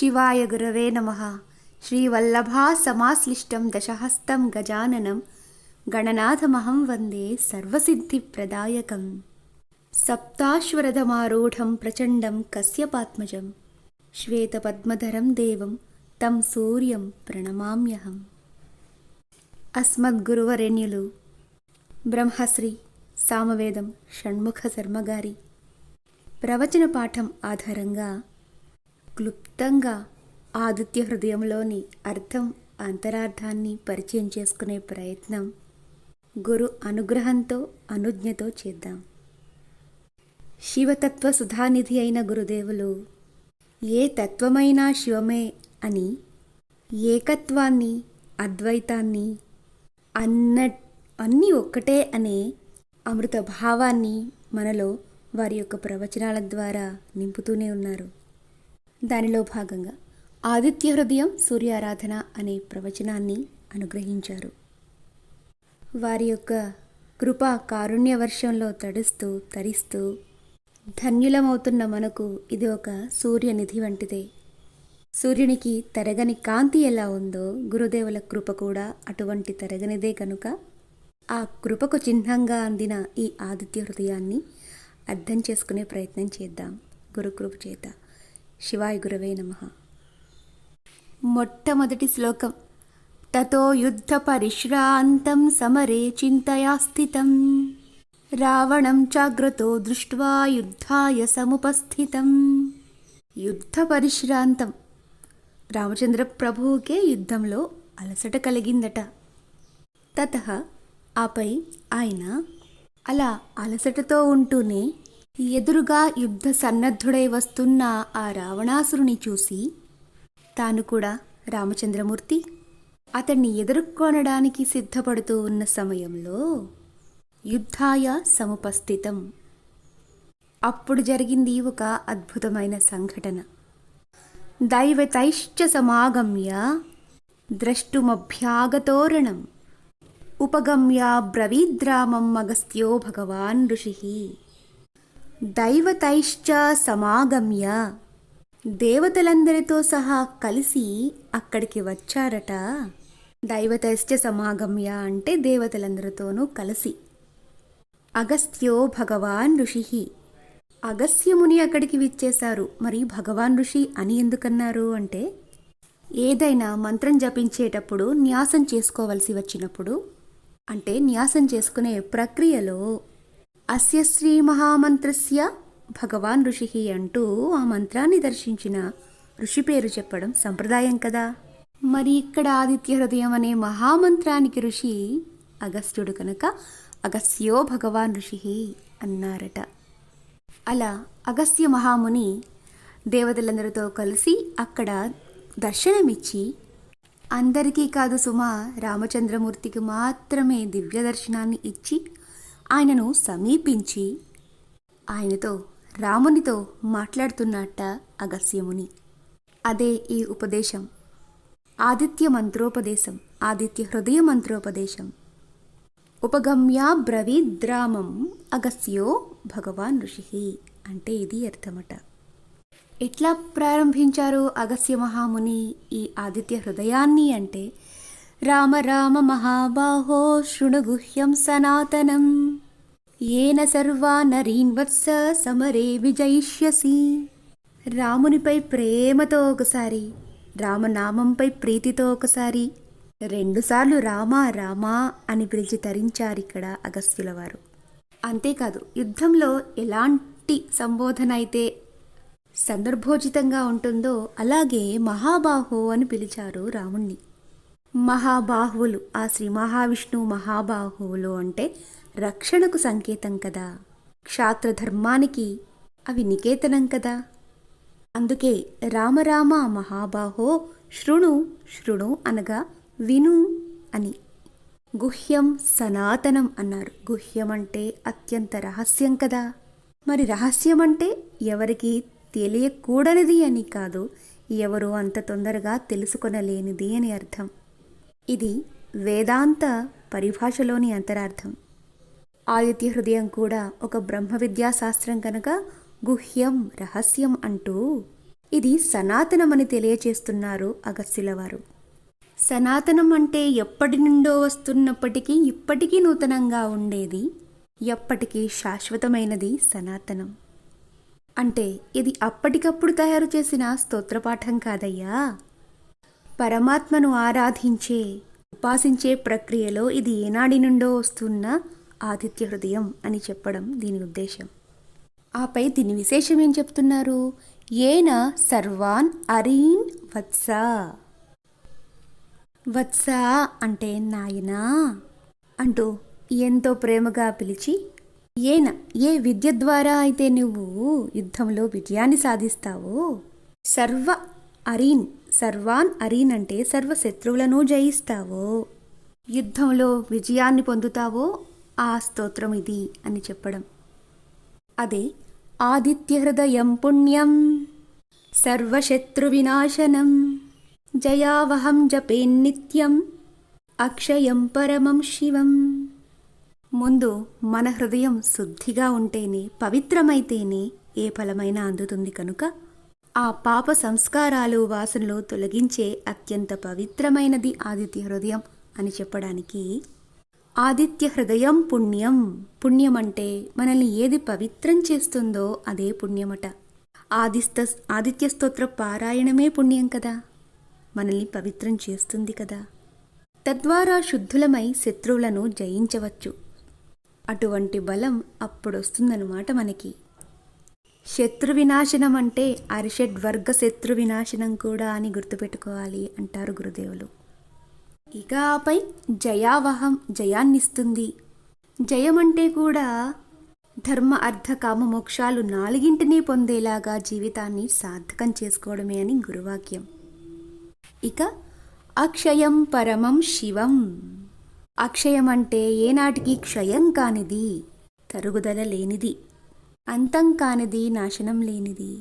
శివాయ గురవే నమ. శ్రీవల్లభా సమాశ్లిష్టం దశహస్తం గజాననం. గణనాథమహం వందే సర్వసిద్ధిప్రదాయకం. సప్తాశ్వరథమారూఢం ప్రచండం కశ్యపాత్మజం. శ్వేతపద్మధరం దేవం తం సూర్యం ప్రణమామ్యహం. అస్మద్గురువరేణ్యులు. బ్రహ్మశ్రీ సామవేదం షణ్ముఖ శర్మగారి. ప్రవచన పాఠం ఆధారంగా క్లుప్తంగా ఆదిత్య హృదయంలోని అర్థం అంతరార్థాన్ని పరిచయం చేసుకునే ప్రయత్నం గురు అనుగ్రహంతో అనుజ్ఞతో చేద్దాం. శివతత్వ సుధానిధి అయిన గురుదేవులు ఏ తత్వమైనా శివమే అని ఏకత్వాన్ని అద్వైతాన్ని అన్న అన్నీ ఒక్కటే అనే అమృత భావాన్ని మనలో వారి యొక్క ప్రవచనాల ద్వారా నింపుతూనే ఉన్నారు. దానిలో భాగంగా ఆదిత్య హృదయం సూర్యారాధన అనే ప్రవచనాన్ని అనుగ్రహించారు. వారి యొక్క కృపా కారుణ్య వర్షంలో తడుస్తూ తరిస్తూ ధన్యులమవుతున్న మనకు ఇది ఒక సూర్యనిధి వంటిదే. సూర్యునికి తరగని కాంతి ఎలా ఉందో గురుదేవుల కృప కూడా అటువంటి తరగనిదే కనుక ఆ కృపకు చిహ్నంగా అందిన ఈ ఆదిత్య హృదయాన్ని అర్థం చేసుకునే ప్రయత్నం చేద్దాం గురుకృప చేద్దాం శివాయ గురవే నమ. మొట్టమొదటి శ్లోకం. తతో యుద్ధ పరిశ్రాంతం సమరే చింతయా స్థితం రావణం చాగ్రతో దృష్ట్వా యుద్ధాయ సముపస్థితం. యుద్ధ పరిశ్రాంతం రామచంద్ర ప్రభువుకే యుద్ధంలో అలసట కలిగిందట. తత ఆపై ఆయన అలా అలసటతో ఉంటూనే ఎదురుగా యుద్ధ సన్నద్ధుడై వస్తున్న ఆ రావణాసురుని చూసి తాను కూడా రామచంద్రమూర్తి అతన్ని ఎదుర్కొనడానికి సిద్ధపడుతూ ఉన్న సమయంలో యుద్ధాయ సముపస్థితం. అప్పుడు జరిగింది ఒక అద్భుతమైన సంఘటన. దైవతైశ్చ సమాగమ్య ద్రష్టుమభ్యాగతోరణం ఉపగమ్య బ్రవీద్రామం అగస్త్యో భగవాన్ ఋషి. దైవతైశ్చ సమాగమ్య. దేవతలందరితో సహా కలిసి అక్కడికి వచ్చారట. దైవతైశ్చ సమాగమ్య అంటే దేవతలందరితోనూ కలిసి. అగస్త్యో భగవాన్ ఋషి. అగస్త్యముని అక్కడికి విచ్చేశారు. మరి భగవాన్ ఋషి అని ఎందుకన్నారు అంటే ఏదైనా మంత్రం జపించేటప్పుడు న్యాసం చేసుకోవలసి వచ్చినప్పుడు అంటే న్యాసం చేసుకునే ప్రక్రియలో అస్య శ్రీ మహామంత్రస్య. భగవాన్ ఋషి అంటూ ఆ మంత్రాన్ని దర్శించిన ఋషి పేరు చెప్పడం సంప్రదాయం కదా. మరి ఇక్కడ ఆదిత్య హృదయం అనే మహామంత్రానికి ఋషి అగస్త్యుడు కనుక అగస్త్యో భగవాన్ ఋషి అన్నారట. అలా అగస్త్య మహాముని దేవతలందరితో కలిసి అక్కడ దర్శనమిచ్చి అందరికీ కాదు సుమ రామచంద్రమూర్తికి మాత్రమే దివ్య దర్శనాన్ని ఇచ్చి ఆయనను సమీపించి ఆయనతో రామునితో మాట్లాడుతున్నట్ట అగస్యముని అదే ఈ ఉపదేశం. ఆదిత్య మంత్రోపదేశం ఆదిత్య హృదయ మంత్రోపదేశం. ఉపగమ్య బ్రవీద్రామం అగస్యో భగవాన్ ఋషి అంటే ఇది అర్థమట. ఎట్లా ప్రారంభించారు అగస్య మహాముని ఈ ఆదిత్య హృదయాన్ని అంటే రామ రామ మహాబాహో శృణుగుహ్యం సనాతనం. ఏన సర్వా నరీన్వత్స సమరే విజయిష్యసి. రామునిపై ప్రేమతో ఒకసారి రామనామంపై ప్రీతితో ఒకసారి రెండుసార్లు రామా రామా అని పిలిచి తరించారిక్కడ అగస్త్యుల వారు అంతేకాదు యుద్ధంలో ఎలాంటి సంబోధన అయితే సందర్భోచితంగా ఉంటుందో అలాగే మహాబాహో అని పిలిచారు రాముణ్ణి. మహాబాహువులు. ఆ శ్రీ మహావిష్ణువు మహాబాహువులు అంటే రక్షణకు సంకేతం కదా. క్షాత్రధర్మానికి అవి నికేతనం కదా. అందుకే రామరామ మహాబాహో శృణు శృణు అనగా విను అని. గుహ్యం సనాతనం అన్నారు. గుహ్యం అంటే అత్యంత రహస్యం కదా. మరి రహస్యం అంటే ఎవరికి తెలియకూడనిది అని కాదు ఎవరు అంత తొందరగా తెలుసుకొనలేనిది అని అర్థం. ఇది వేదాంత పరిభాషలోని అంతరార్థం. ఆదిత్య హృదయం కూడా ఒక బ్రహ్మ విద్యా శాస్త్రం కనుక గుహ్యం రహస్యం అంటూ ఇది సనాతనమని తెలియచేస్తున్నారు అగస్త్యుల వారు సనాతనం అంటే ఎప్పటి నుండో వస్తున్నప్పటికీ ఇప్పటికీ నూతనంగా ఉండేది ఎప్పటికీ శాశ్వతమైనది సనాతనం. అంటే ఇది అప్పటికప్పుడు తయారు చేసిన స్తోత్రపాఠం కాదయ్యా. పరమాత్మను ఆరాధించే ఉపాసించే ప్రక్రియలో ఇది ఏనాడి నుండో వస్తున్న ఆదిత్య హృదయం అని చెప్పడం దీని ఉద్దేశం. ఆపై దీని విశేషం ఏం చెప్తున్నారు? ఏన సర్వాన్ అరీన్ వత్స. వత్స అంటే నాయనా అంటూ ఎంతో ప్రేమగా పిలిచి ఏన ఏ విద్య ద్వారా అయితే నువ్వు యుద్ధంలో విజయాన్ని సాధిస్తావో సర్వ అరీన్ సర్వాన్ అరీనంటే సర్వశత్రువులను జయిస్తావో? యుద్ధంలో విజయాన్ని పొందుతావో? ఆ స్తోత్రం ఇది అని చెప్పడం. అదే ఆదిత్య హృదయం పుణ్యం సర్వశత్రు వినాశనం జయావహం జపేన్నిత్యం అక్షయం పరమం శివం. ముందు మన హృదయం శుద్ధిగా ఉంటేనే పవిత్రమైతేనే ఏ ఫలమైనా అందుతుంది కనుక ఆ పాప సంస్కారాలు వాసనలు తొలగించే అత్యంత పవిత్రమైనది ఆదిత్య హృదయం అని చెప్పడానికి ఆదిత్య హృదయం పుణ్యం. పుణ్యం అంటే మనల్ని ఏది పవిత్రం చేస్తుందో అదే పుణ్యమట. ఆదిస్త ఆదిత్య స్తోత్ర పారాయణమే పుణ్యం కదా. మనల్ని పవిత్రం చేస్తుంది కదా. తద్వారా శుద్ధులమై శత్రువులను జయించవచ్చు. అటువంటి బలం అప్పుడొస్తుందన్నమాట మనకి. శత్రు వినాశనం అంటే అరిషడ్ వర్గ శత్రు వినాశనం కూడా అని గుర్తుపెట్టుకోవాలి అంటారు గురుదేవులు. ఇక ఆపై జయావహం జయాన్నిస్తుంది. జయం అంటే కూడా ధర్మ అర్థ కామ మోక్షాలు నాలుగింటిని పొందేలాగా జీవితాన్ని సార్థకం చేసుకోవడమే అని గురువాక్యం. ఇక అక్షయం పరమం శివం. అక్షయం అంటే ఏనాటికి క్షయం కానిది తరుగుదల లేనిది. అంతం కానిది నాశనం లేనిది.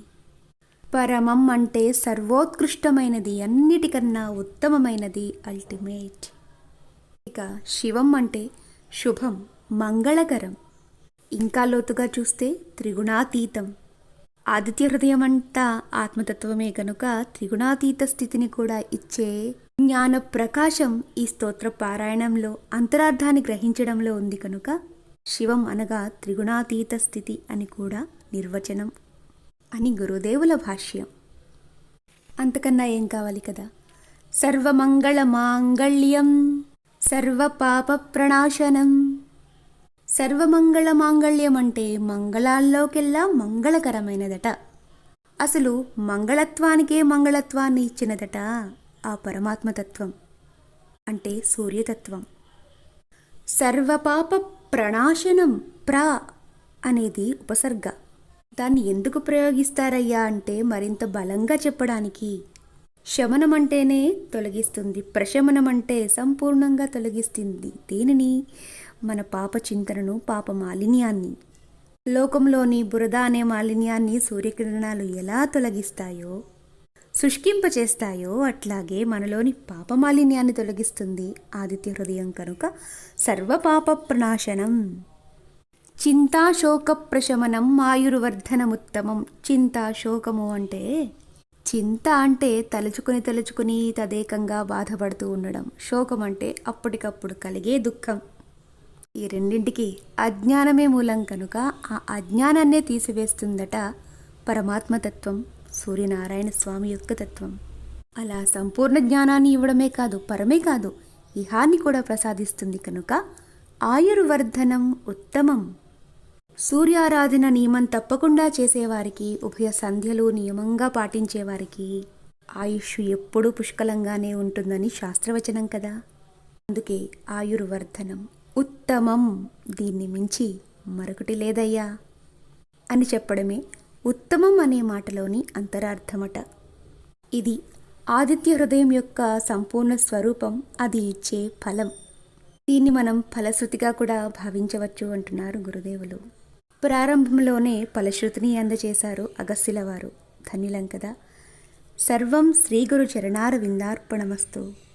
పరమం అంటే సర్వోత్కృష్టమైనది అన్నిటికన్నా ఉత్తమమైనది అల్టిమేట్. ఇక శివం అంటే శుభం మంగళకరం. ఇంకా లోతుగా చూస్తే త్రిగుణాతీతం. ఆదిత్య హృదయం అంతా ఆత్మతత్వమే కనుక త్రిగుణాతీత స్థితిని కూడా ఇచ్చే జ్ఞాన ప్రకాశం ఈ స్తోత్ర పారాయణంలో అంతరార్థాన్ని గ్రహించడంలో ఉంది కనుక శివం అనగా త్రిగుణాతీత స్థితి అని కూడా నిర్వచనం అని గురుదేవుల భాష్యం. అంతకన్నా ఏం కావాలి కదా? సర్వమంగళ మాంగళ్యం సర్వ పాప ప్రణాశనం సర్వమంగళ మాంగళ్యం అంటే మంగళాల్లోకెల్లా మంగళకరమైనదట. అసలు మంగళత్వానికే మంగళత్వాన్ని ఇచ్చినదట ఆ పరమాత్మతత్వం. అంటే సూర్యతత్వం. సర్వపాప ప్రణాశనం ప్ర అనేది ఉపసర్గ. దాన్ని ఎందుకు ప్రయోగిస్తారయ్యా అంటే మరింత బలంగా చెప్పడానికి. శమనం అంటేనే తొలగిస్తుంది ప్రశమనం అంటే సంపూర్ణంగా తొలగిస్తుంది. దేనిని మన పాప చింతనను పాప మాలిన్యాన్ని. లోకంలోని బురద అనే మాలిన్యాన్ని సూర్యకిరణాలు ఎలా తొలగిస్తాయో శుష్కింపచేస్తాయో అట్లాగే మనలోని పాపమాలిన్యాన్ని తొలగిస్తుంది ఆదిత్య హృదయం కనుక. సర్వపాప ప్రణాశనం చింతాశోక ప్రశమనం ఆయుర్వర్ధనముత్తమం. చింతాశోకము అంటే చింత అంటే తలుచుకుని తలుచుకుని తదేకంగా బాధపడుతూ ఉండడం. శోకం అంటే అప్పటికప్పుడు కలిగే దుఃఖం. ఈ రెండింటికి అజ్ఞానమే మూలం కనుక ఆ అజ్ఞానాన్నే తీసివేస్తుందట పరమాత్మతత్వం. సూర్యనారాయణ స్వామి యొక్క తత్వం. అలా సంపూర్ణ జ్ఞానాన్ని ఇవ్వడమే కాదు పరమే కాదు ఇహాన్ని కూడా ప్రసాదిస్తుంది కనుక ఆయుర్వర్ధనం ఉత్తమం. సూర్యారాధన నియమం తప్పకుండా చేసేవారికి ఉభయ సంధ్యలు నియమంగా పాటించేవారికి ఆయుష్ ఎప్పుడూ పుష్కలంగానే ఉంటుందని శాస్త్రవచనం కదా. అందుకే ఆయుర్వర్ధనం ఉత్తమం. దీన్ని మించి మరొకటి లేదయ్యా అని చెప్పడమే ఉత్తమం అనే మాటలోని అంతరార్థమట. ఇది ఆదిత్య హృదయం యొక్క సంపూర్ణ స్వరూపం అది ఇచ్చే ఫలం. దీన్ని మనం ఫలశ్రుతిగా కూడా భావించవచ్చు అంటున్నారు గురుదేవులు. ప్రారంభంలోనే ఫలశ్రుతిని అందజేశారు అగస్సిల వారు. ధన్యులం కదా. సర్వం శ్రీగురు చరణార విందార్పణమస్తు